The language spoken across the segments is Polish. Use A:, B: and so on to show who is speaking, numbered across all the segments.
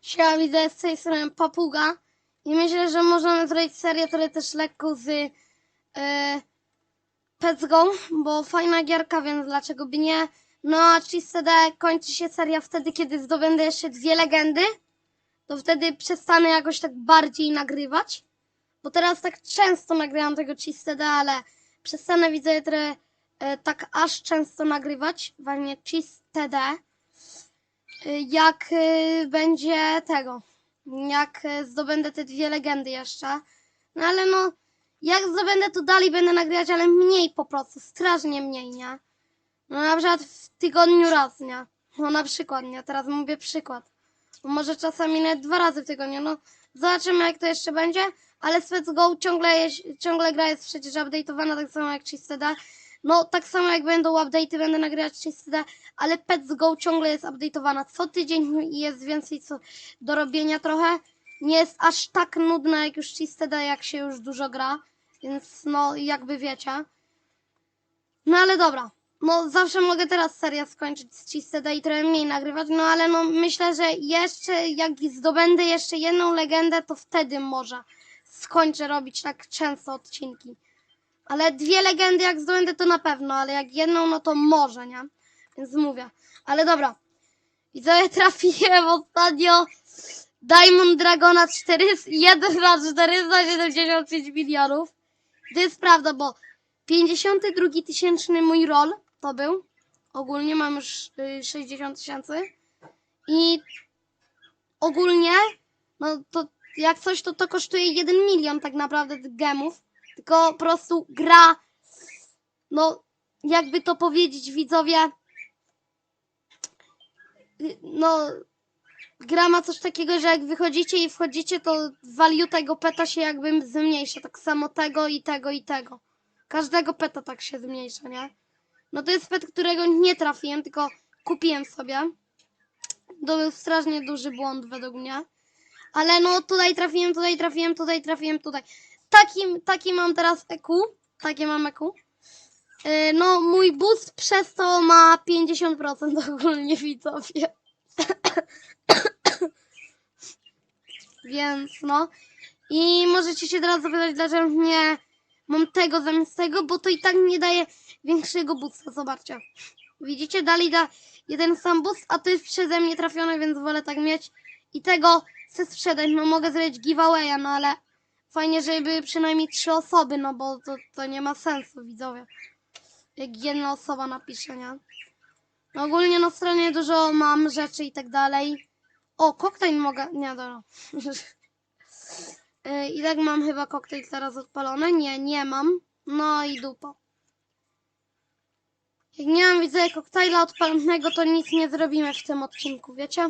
A: Siema, widzę z tej strony Papuga. I myślę, że możemy zrobić serię trochę też lekko z yy, Pets Go, bo fajna gierka, więc dlaczego by nie. No a Cheese D kończy się seria wtedy, kiedy zdobędę jeszcze dwie legendy, to wtedy przestanę jakoś tak bardziej nagrywać, bo teraz tak często nagrywam tego Cheese D, ale przestanę widzę trochę e, tak aż często nagrywać, właśnie y, jak y, będzie tego, jak y, zdobędę te dwie legendy jeszcze. No ale no, jak zdobędę, to dalej będę nagrywać, ale mniej po prostu, strasznie mniej, nie? No na przykład w tygodniu raz, nie? No na przykład, nie? Teraz mówię przykład. Może czasami nawet dwa razy w tygodniu, no zobaczymy jak to jeszcze będzie, ale Swets Go ciągle, jest, ciągle gra jest przecież update'owana, tak samo jak Chisteda. No tak samo jak będą update'y, będę nagrywać Chisteda, ale Pets Go ciągle jest update'owana co tydzień i jest więcej co do robienia trochę. Nie jest aż tak nudna jak już Chisteda, jak się już dużo gra, więc no jakby wiecie. No ale dobra. No zawsze mogę teraz serię skończyć z Chisteda i trochę mniej nagrywać, no ale no myślę, że jeszcze jak zdobędę jeszcze jedną legendę, to wtedy może skończę robić tak często odcinki. Ale dwie legendy jak zdobędę to na pewno, ale jak jedną no to może, nie? Więc mówię. Ale dobra. Ja trafiłem ostatnio Diamond Dragona 400, 1 na 475 milionów. To jest prawda, bo 52 tysięczny mój roll to był. Ogólnie mam już y, 60 tysięcy. I ogólnie, no to jak coś, to to kosztuje 1 milion tak naprawdę gemów. Tylko po prostu gra, no jakby to powiedzieć widzowie, no gra ma coś takiego, że jak wychodzicie i wchodzicie, to value tego peta się jakby zmniejsza. Tak samo tego i tego i tego. Każdego peta tak się zmniejsza, nie? No to jest pet, którego nie trafiłem, tylko kupiłem sobie. To był strasznie duży błąd według mnie. Ale no tutaj trafiłem, tutaj trafiłem, tutaj trafiłem, tutaj. Taki, taki mam teraz EQ. Takie mam EQ. Yy, no mój boost przez to ma 50% ogólnie widzowie. Więc no. I możecie się teraz zapytać, dlaczego nie mam tego zamiast tego, bo to i tak nie daje większego boosta. Zobaczcie. Widzicie? Dali da jeden sam boost, a to jest przeze mnie trafione, więc wolę tak mieć. I tego chcę sprzedać. No mogę zrobić giveawaya, no ale fajnie, żeby przynajmniej trzy osoby, no bo to, to nie ma sensu, widzowie. Jak jedna osoba napisze, nie? No ogólnie na stronie dużo mam rzeczy i tak dalej. O, koktajl mogę. Nie, dobra. Yy, I tak mam chyba koktajl teraz odpalony. Nie, nie mam. No i dupa. Jak nie mam widzę koktajla odpalonego, to nic nie zrobimy w tym odcinku, wiecie?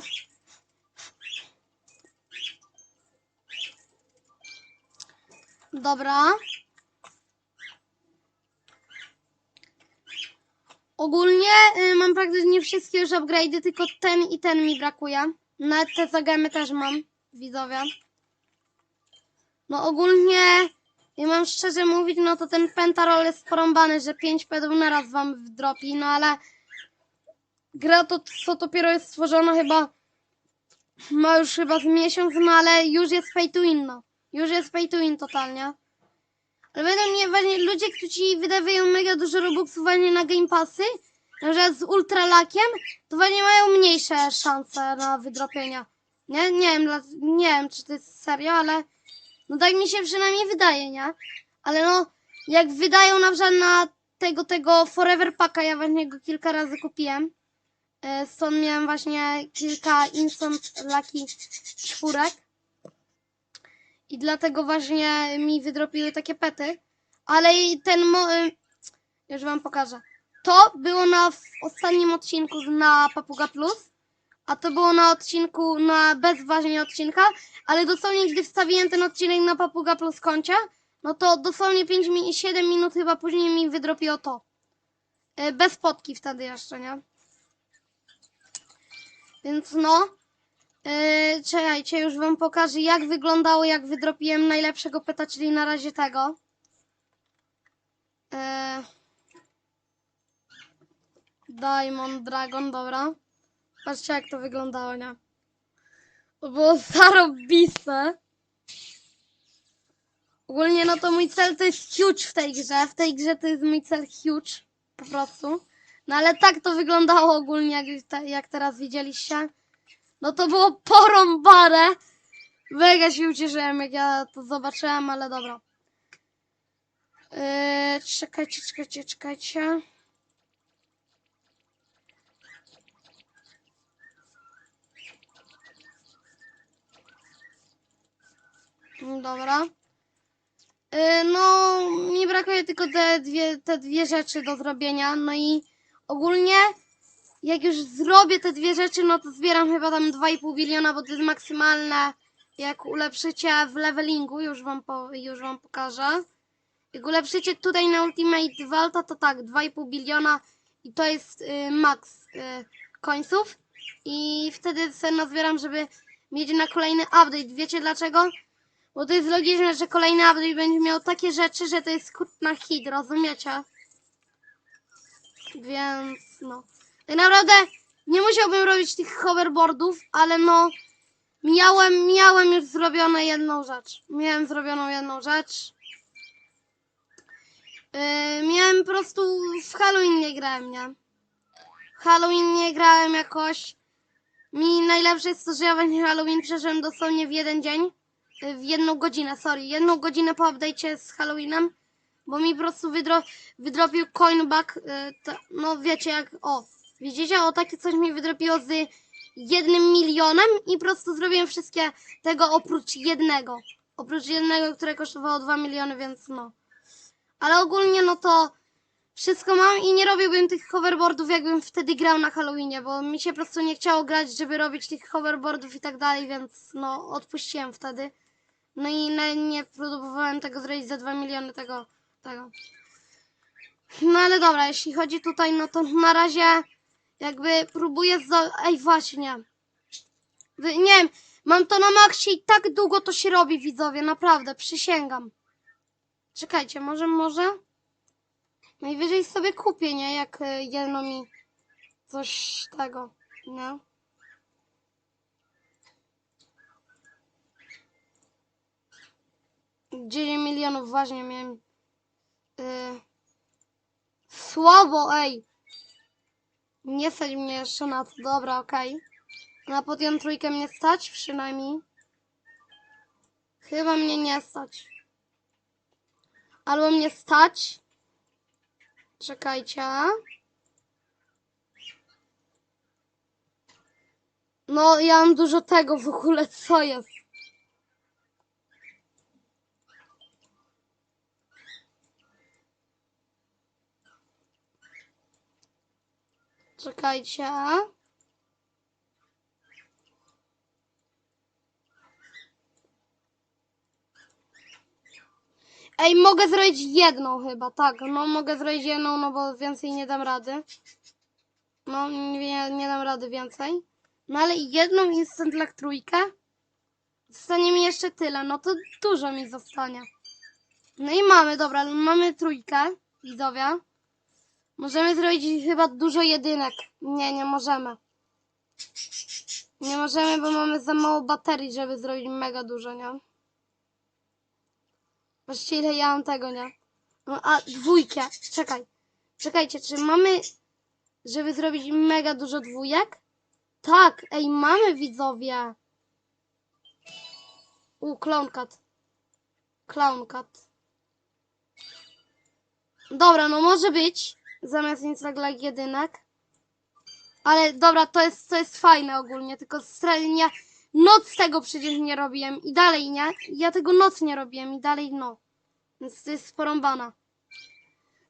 A: Dobra. Ogólnie y, mam praktycznie wszystkie już upgrade'y, tylko ten i ten mi brakuje. Nawet te zagamy też mam, widzowie. No ogólnie, ja mam szczerze mówić, no to ten pentarol jest porąbany, że 5 pedów na raz wam wdropi, no ale gra to, co dopiero jest stworzona chyba, ma już chyba z miesiąc, no ale już jest pay to win, no. Już jest pay to win totalnie. Ale według mnie właśnie ludzie, którzy wydawają mega dużo robuxów właśnie na Game Passy, przykład z ultralakiem, to właśnie mają mniejsze szanse na wydropienia. Nie, nie wiem, nie wiem, czy to jest serio, ale no tak mi się przynajmniej wydaje, nie? Ale no, jak wydają na przykład na tego, tego Forever Packa, ja właśnie go kilka razy kupiłem. E, Stąd miałem właśnie kilka Instant Lucky czwórek. I dlatego właśnie mi wydropiły takie pety. Ale i ten mo... y, Już wam pokażę. To było na ostatnim odcinku na Papuga Plus. A to było na odcinku, na bez właśnie odcinka. Ale dosłownie, gdy wstawiłem ten odcinek na Papuga Plus koncie, no to dosłownie 5 min 7 minut chyba później mi wydropiło to. Y, Bez potki wtedy jeszcze, nie? Więc no. Yy, czekajcie, już wam pokażę jak wyglądało, jak wydropiłem najlepszego peta, czyli na razie tego. Yy, Diamond Dragon, dobra. Patrzcie jak to wyglądało, nie? To było zarobiste. Ogólnie no to mój cel to jest huge w tej grze. W tej grze to jest mój cel huge. Po prostu. No ale tak to wyglądało ogólnie, jak, jak teraz widzieliście. No to było porąbane. Mega się ucieszyłem, jak ja to zobaczyłem, ale dobra. Yy, czekajcie, czekajcie, czekajcie. Dobra. Yy, no, mi brakuje tylko te dwie, te dwie rzeczy do zrobienia. No i ogólnie, jak już zrobię te dwie rzeczy, no to zbieram chyba tam 2,5 biliona, bo to jest maksymalne. Jak ulepszycie w levelingu, już wam, po, już wam pokażę. Jak ulepszycie tutaj na Ultimate Valta, to tak, 2,5 biliona i to jest y, max y, końców. I wtedy sobie nazbieram, żeby mieć na kolejny update. Wiecie dlaczego? Bo to jest logiczne, że kolejny update będzie miał takie rzeczy, że to jest skrót na hit, rozumiecie? Więc no. Tak naprawdę nie musiałbym robić tych hoverboardów, ale no miałem, miałem już zrobione jedną rzecz. Miałem zrobioną jedną rzecz. Yy, miałem po prostu w Halloween nie grałem, nie? W Halloween nie grałem jakoś. Mi najlepsze jest to, że ja właśnie Halloween przeżyłem dosłownie w jeden dzień. Yy, W jedną godzinę, sorry. Jedną godzinę po update'cie z Halloweenem. Bo mi po prostu wydro wydropił coinback. Yy, no wiecie jak, o. Widzicie? O takie coś mi wydropiło z jednym milionem i po prostu zrobiłem wszystkie tego oprócz jednego. Oprócz jednego, które kosztowało 2 miliony, więc no. Ale ogólnie no to wszystko mam i nie robiłbym tych hoverboardów, jakbym wtedy grał na Halloweenie, bo mi się po prostu nie chciało grać, żeby robić tych hoverboardów i tak dalej, więc no odpuściłem wtedy. No i na, nie próbowałem tego zrobić za 2 miliony tego, tego. No ale dobra, jeśli chodzi tutaj, no to na razie jakby próbuję za... Ej, właśnie. Nie wiem, mam to na maksie i tak długo to się robi, widzowie, naprawdę, przysięgam. Czekajcie, może, może? Najwyżej sobie kupię, nie? Jak y, jedno mi coś tego, nie? Dziesięć milionów, właśnie miałem. Y... Słabo, ej! Nie stać mnie jeszcze na to, dobra, okej. Na podium trójkę mnie stać przynajmniej. Chyba mnie nie stać. Albo mnie stać. Czekajcie. No, ja mam dużo tego w ogóle, co jest? Czekajcie. Ej, mogę zrobić jedną chyba, tak. No, mogę zrobić jedną, no bo więcej nie dam rady. No, nie, nie dam rady więcej. No, ale jedną instant lag trójkę. Zostanie mi jeszcze tyle, no to dużo mi zostanie. No i mamy, dobra, mamy trójkę, widzowie. Możemy zrobić chyba dużo jedynek. Nie, nie możemy. Nie możemy, bo mamy za mało baterii, żeby zrobić mega dużo, nie? Patrzcie ile ja mam tego, nie? No a dwójkę, czekaj. Czekajcie, czy mamy, żeby zrobić mega dużo dwójek? Tak, ej, mamy widzowie. U, Clown Cat. Clown Cat. Dobra, no może być. Zamiast Instagram jedynek. Ale dobra, to jest, to jest fajne ogólnie, tylko strzelnie noc tego przecież nie robiłem i dalej nie. Ja tego noc nie robiłem i dalej no. Więc to jest porąbana.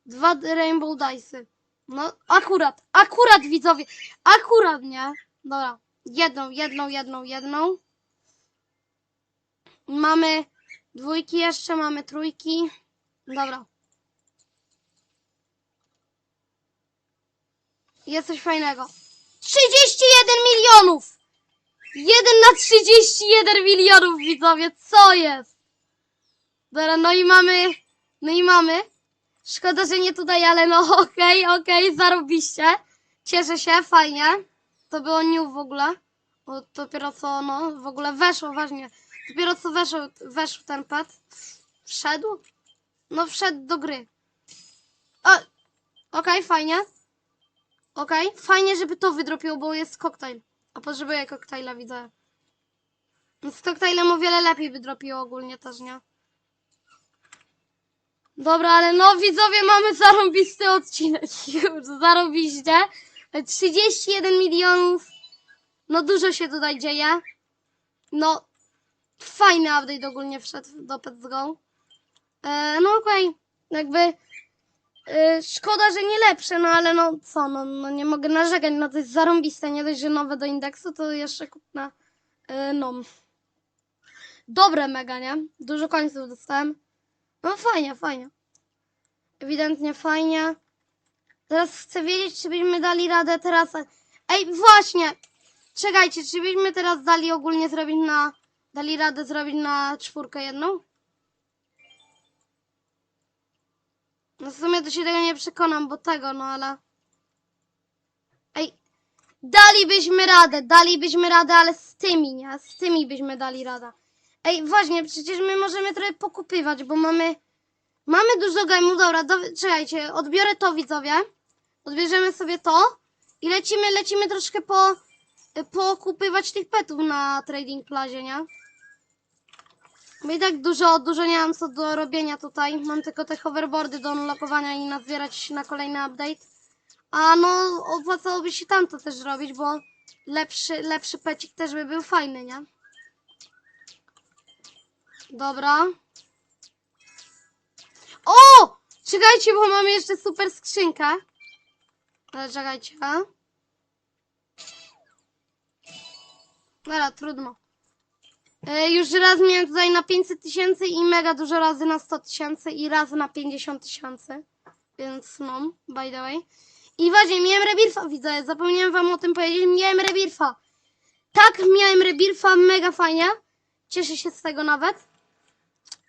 A: Dwa Rainbow Dice'y. No akurat, akurat widzowie, akurat nie. Dobra, jedną, jedną, jedną, jedną. Mamy dwójki jeszcze, mamy trójki. Dobra. Jest coś fajnego. 31 milionów! 1 na 31 milionów, widzowie, co jest? Dobra, no i mamy, no i mamy. Szkoda, że nie tutaj, ale no okej, okej, zarobiście. Cieszę się, fajnie. To było new w ogóle. Bo dopiero co, no, w ogóle weszło, ważnie. Dopiero co weszł, weszł ten pet. Wszedł? No, wszedł do gry. O, Okej, fajnie. Okej, fajnie, żeby to wydropiło, bo jest koktajl. A potrzebuję koktajla, widzę. Z koktajlem o wiele lepiej wydropiło ogólnie też, nie? Dobra, ale no widzowie, mamy zarąbisty odcinek. Już zarobiście. 31 milionów. No dużo się tutaj dzieje. No, fajny update ogólnie wszedł do Pets Go. E, no okej, jakby e, szkoda, że nie lepsze, no ale no co, no, no nie mogę narzekać, to jest zarąbiste, nie dość, że nowe do indeksu, to jeszcze kupna, e, no. Dobre mega, nie? Dużo końców dostałem. No fajnie, fajnie. Ewidentnie fajnie. Teraz chcę wiedzieć, czy byśmy dali radę teraz... Ej, właśnie! Czekajcie, czy byśmy teraz dali ogólnie zrobić na... Dali radę zrobić na czwórkę jedną? No w sumie to się tego nie przekonam, bo tego, no ale... Ej, dalibyśmy radę, dalibyśmy radę, ale z tymi, nie? Z tymi byśmy dali radę. Ej, właśnie, przecież my możemy trochę pokupywać, bo mamy... Mamy dużo game'ów, dobra, do, czekajcie, odbiorę to widzowie. Odbierzemy sobie to i lecimy, lecimy troszkę po, pokupywać tych petów na Trading Plazie, nie? Bo i tak dużo, dużo nie mam co do robienia tutaj. Mam tylko te hoverboardy do unlockowania i nazbierać na kolejny update. A no, opłacałoby się tamto też zrobić, bo lepszy, lepszy pecik też by był fajny, nie? Dobra. O! Czekajcie, bo mamy jeszcze super skrzynkę. Ale czekajcie. Dobra, trudno. E, już raz miałem tutaj na 500 tysięcy i mega dużo razy na 100 tysięcy i raz na 50 tysięcy. Więc no, by the way. I właśnie, miałem rebirfa, widzę, zapomniałem wam o tym powiedzieć, miałem rebirfa. Tak, miałem rebirfa, mega fajnie. Cieszę się z tego nawet,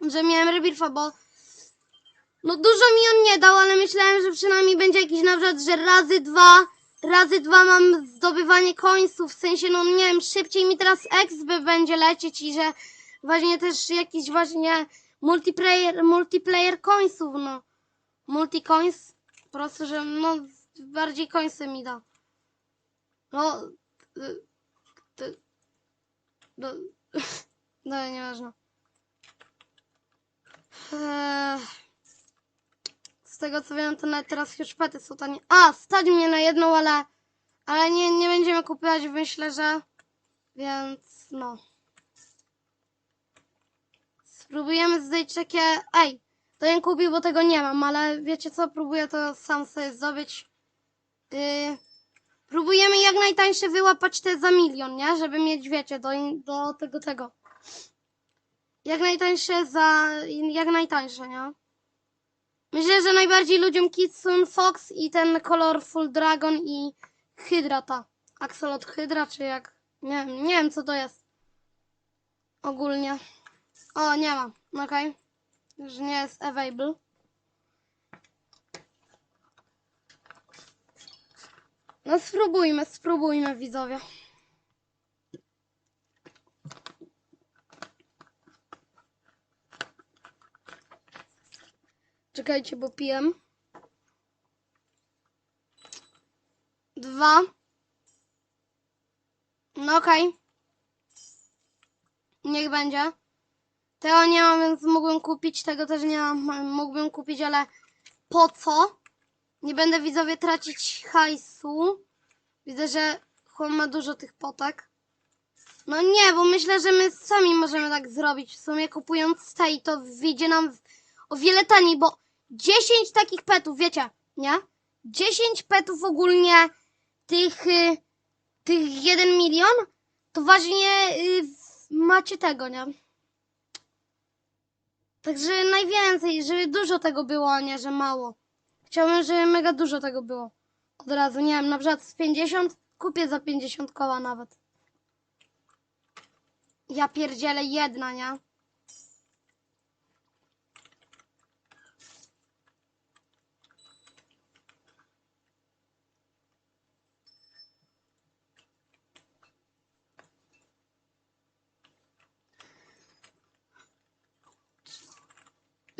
A: że miałem rebirfa, bo no dużo mi on nie dał, ale myślałem, że przynajmniej będzie jakiś na że razy dwa, razy dwa mam zdobywanie końców, w sensie, no nie wiem, szybciej mi teraz XB będzie lecieć i że właśnie też jakiś właśnie multiplayer, multiplayer końców, no. Multi-coins, po prostu, że no bardziej końce mi da. No, y, y, no, no nieważne. Eee, tego co wiem, to nawet teraz już pety są tanie. A, stać mnie na jedną, ale, ale nie, nie będziemy kupować, myślę, że, więc no. Spróbujemy zdać takie, ej, to nie kupił, bo tego nie mam, ale wiecie co, próbuję to sam sobie zdobyć. Yy, próbujemy jak najtańsze wyłapać te za milion, nie? Żeby mieć, wiecie, do, do tego, tego. Jak najtańsze za, jak najtańsze, nie? Myślę, że najbardziej ludziom Kitsune Fox i ten Colorful Dragon i Hydra ta. Axolot Hydra, czy jak? Nie wiem, nie wiem co to jest. Ogólnie. O, nie ma. Okej. Że nie jest available. No spróbujmy, spróbujmy widzowie. Czekajcie, bo pijem. Dwa. No okej. Niech będzie. Tego nie mam, więc mógłbym kupić. Tego też nie mam. Mógłbym kupić, ale po co? Nie będę widzowie tracić hajsu. Widzę, że chłop ma dużo tych potek. No nie, bo myślę, że my sami możemy tak zrobić. W sumie kupując te i to wyjdzie nam o wiele taniej, bo 10 takich petów, wiecie, nie? 10 petów ogólnie tych, y, tych 1 milion, to właśnie y, macie tego, nie? Także najwięcej, żeby dużo tego było, a nie, że mało. Chciałbym, żeby mega dużo tego było. Od razu, nie wiem, na przykład z 50, kupię za 50 koła nawet. Ja pierdzielę jedna, nie?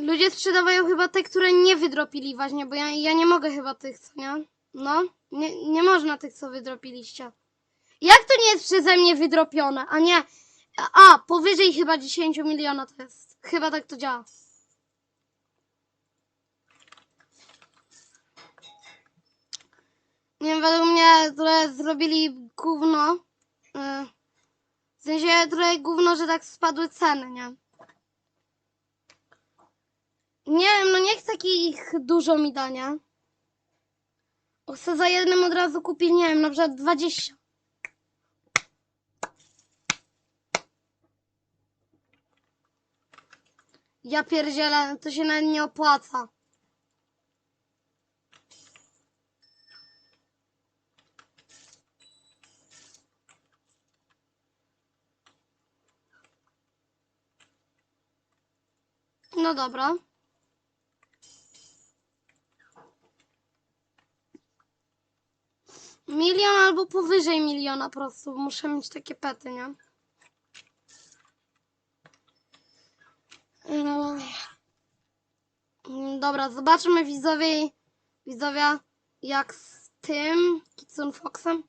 A: Ludzie sprzedawają chyba te, które nie wydropili właśnie, bo ja, ja nie mogę chyba tych, co nie? No, nie, nie można tych, co wydropiliście. Jak to nie jest przeze mnie wydropione? A nie, a, powyżej chyba 10 miliona to jest. Chyba tak to działa. Nie wiem, według mnie, które zrobili gówno. y, W sensie, trochę gówno, że tak spadły ceny, nie? Nie wiem, no nie chcę takich dużo mi da, nie? Bo Chcę za jednym od razu kupić, nie wiem, na przykład 20. Ja pierdzielę, to się nawet nie opłaca. No dobra. Milion albo powyżej miliona po prostu. Muszę mieć takie pety, nie? Dobra, zobaczymy widzowie, widzowie jak z tym Kitsun Foxem.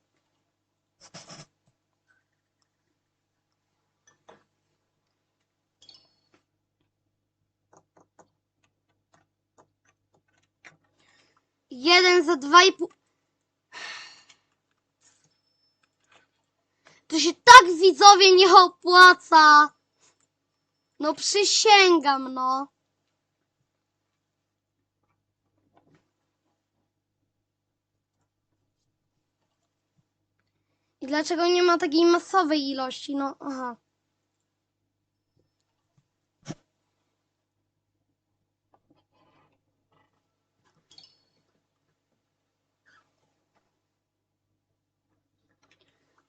A: Jeden za dwa i pół. To się tak widzowie nie opłaca. No przysięgam, no. I dlaczego nie ma takiej masowej ilości? No, aha.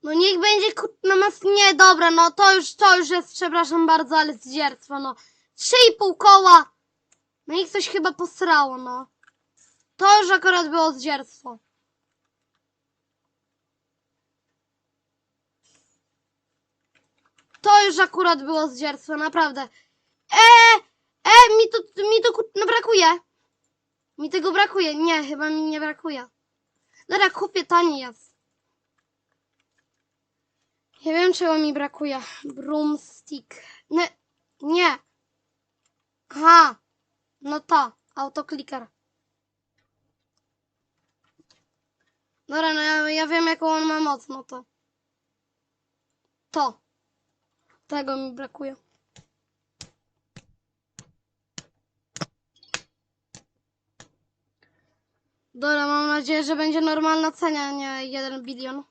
A: No niech będzie kutna mas... Nie, dobra, no to już, to już jest, przepraszam bardzo, ale zdzierstwo, no. Trzy i pół koła. No ich coś chyba posrało, no. To już akurat było zdzierstwo. To już akurat było zdzierstwo, naprawdę. E, e, mi to, mi to kut- brakuje. Mi tego brakuje. Nie, chyba mi nie brakuje. Dobra, kupię, taniej jest. Nie wiem, czego mi brakuje. Broomstick. Nie, nie. Aha, no to, autokliker. Dobra, no ja, ja wiem, jaką on ma moc, no to. To. Tego mi brakuje. Dobra, mam nadzieję, że będzie normalna cena, nie 1 bilion.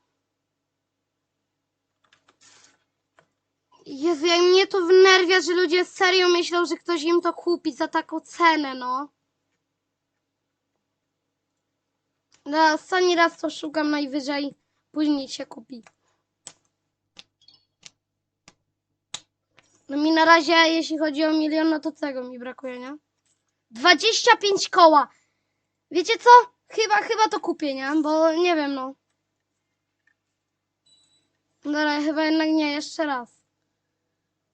A: Jezu, jak mnie to wnerwia, że ludzie serio myślą, że ktoś im to kupi za taką cenę, no. No, ostatni raz to szukam najwyżej, później się kupi. No mi na razie, jeśli chodzi o milion, no to tego mi brakuje, nie? 25 koła! Wiecie co? Chyba, chyba to kupię, nie? Bo nie wiem, no. Dobra, chyba jednak nie, jeszcze raz.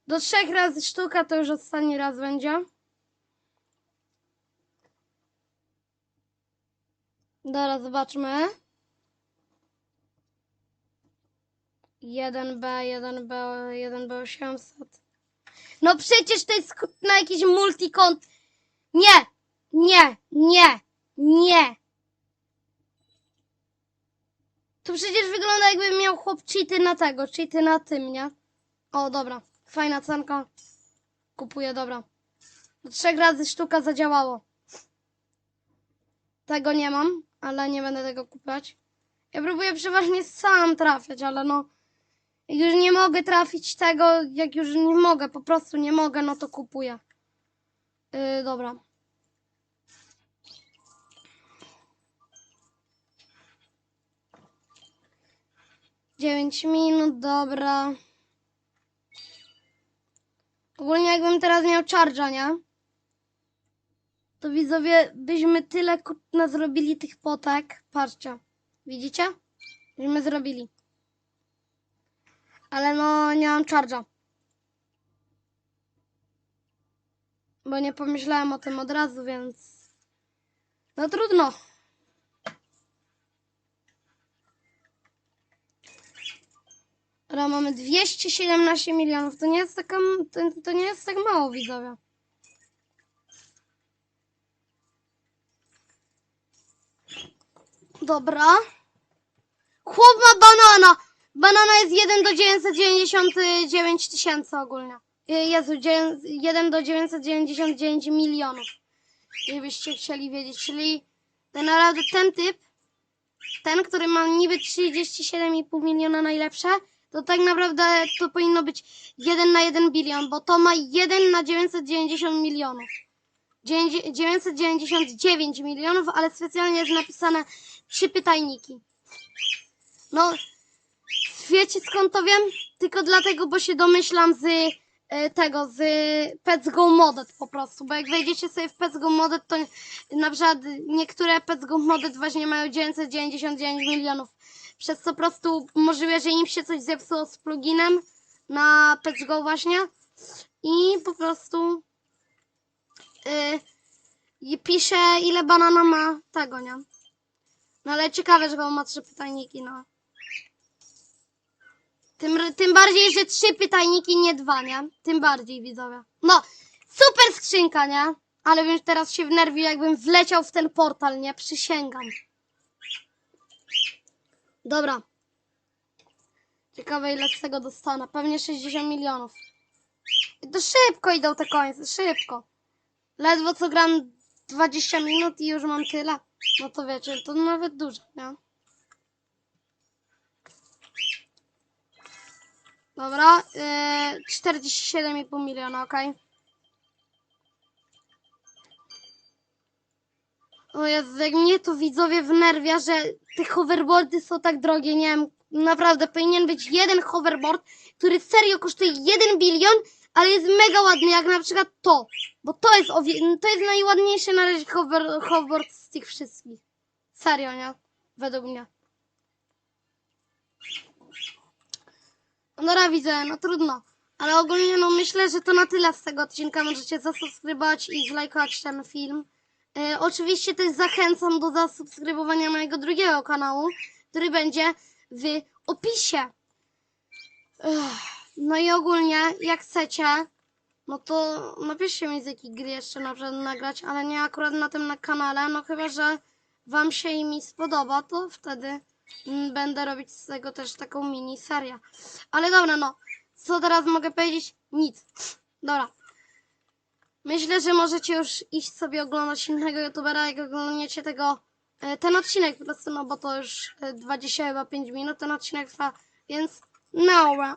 A: Do trzech razy sztuka to już ostatni raz będzie. Dobra, zobaczmy. 1B, 1B, 1B 800. No przecież to jest na jakiś multikont. Nie, nie, nie, nie. To przecież wygląda jakby miał chłop cheaty na tego, cheaty na tym, nie? O, dobra. Fajna cenka. Kupuję, dobra. Do trzech razy sztuka zadziałało. Tego nie mam, ale nie będę tego kupować. Ja próbuję przeważnie sam trafiać, ale no... Jak już nie mogę trafić tego, jak już nie mogę, po prostu nie mogę, no to kupuję. Yy, dobra. Dziewięć minut, dobra. Ogólnie jakbym teraz miał charge'a, nie? To widzowie, byśmy tyle kutna zrobili tych potek. Patrzcie. Widzicie? Byśmy zrobili. Ale no, nie mam charge'a. Bo nie pomyślałem o tym od razu, więc... No trudno. Dobra, mamy 217 milionów. To nie jest taka, to, to nie jest tak mało, widzowie. Dobra. Chłop ma banana. Banana jest 1 do 999 tysięcy ogólnie. Je- Jezu, 1 do 999 milionów. Gdybyście chcieli wiedzieć. Czyli tak naprawdę ten typ, ten, który ma niby 37,5 miliona najlepsze, to tak naprawdę to powinno być 1 na 1 bilion, bo to ma 1 na 990 milionów. 9- 999 milionów, ale specjalnie jest napisane trzy pytajniki. No, wiecie skąd to wiem? Tylko dlatego, bo się domyślam z tego, z Pets Go Modded po prostu, bo jak wejdziecie sobie w Pets Go Modded, to na przykład niektóre Pets Go Modded właśnie mają 999 milionów, przez co po prostu możliwe, że im się coś zepsuło z pluginem na Pets Go właśnie i po prostu y, i pisze ile banana ma tego, nie? No ale ciekawe, że on ma trzy pytajniki, no. Tym, tym bardziej, że trzy pytajniki, nie dwa, nie? Tym bardziej, widzowie. No, super skrzynka, nie? Ale bym teraz się wnerwił, jakbym wleciał w ten portal, nie? Przysięgam. Dobra. Ciekawe, ile z tego dostanę. Pewnie 60 milionów. I to szybko idą te końce, szybko. Ledwo co gram 20 minut i już mam tyle. No to wiecie, to nawet dużo, nie? Dobra, yy, 47,5 miliona, okej. O Jezu, jak mnie to widzowie wnerwia, że te hoverboardy są tak drogie, nie wiem, naprawdę powinien być jeden hoverboard, który serio kosztuje 1 bilion, ale jest mega ładny, jak na przykład to, bo to jest, o wie- to jest najładniejszy na razie hover, hoverboard z tych wszystkich. Serio, nie? Według mnie. Dobra, widzę, no trudno. Ale ogólnie no myślę, że to na tyle z tego odcinka. Możecie zasubskrybować i zlajkować ten film. E, oczywiście też zachęcam do zasubskrybowania mojego drugiego kanału, który będzie w opisie. Ech, no i ogólnie, jak chcecie, no to napiszcie mi z jakiej gry jeszcze na przykład nagrać, ale nie akurat na tym na kanale, no chyba, że wam się i mi spodoba, to wtedy będę robić z tego też taką mini serię. Ale dobra, no. Co teraz mogę powiedzieć? Nic. Dobra. Myślę, że możecie już iść sobie oglądać innego youtubera, jak oglądniecie tego, e, ten odcinek po prostu, no bo to już e, 25 minut ten odcinek trwa, więc no.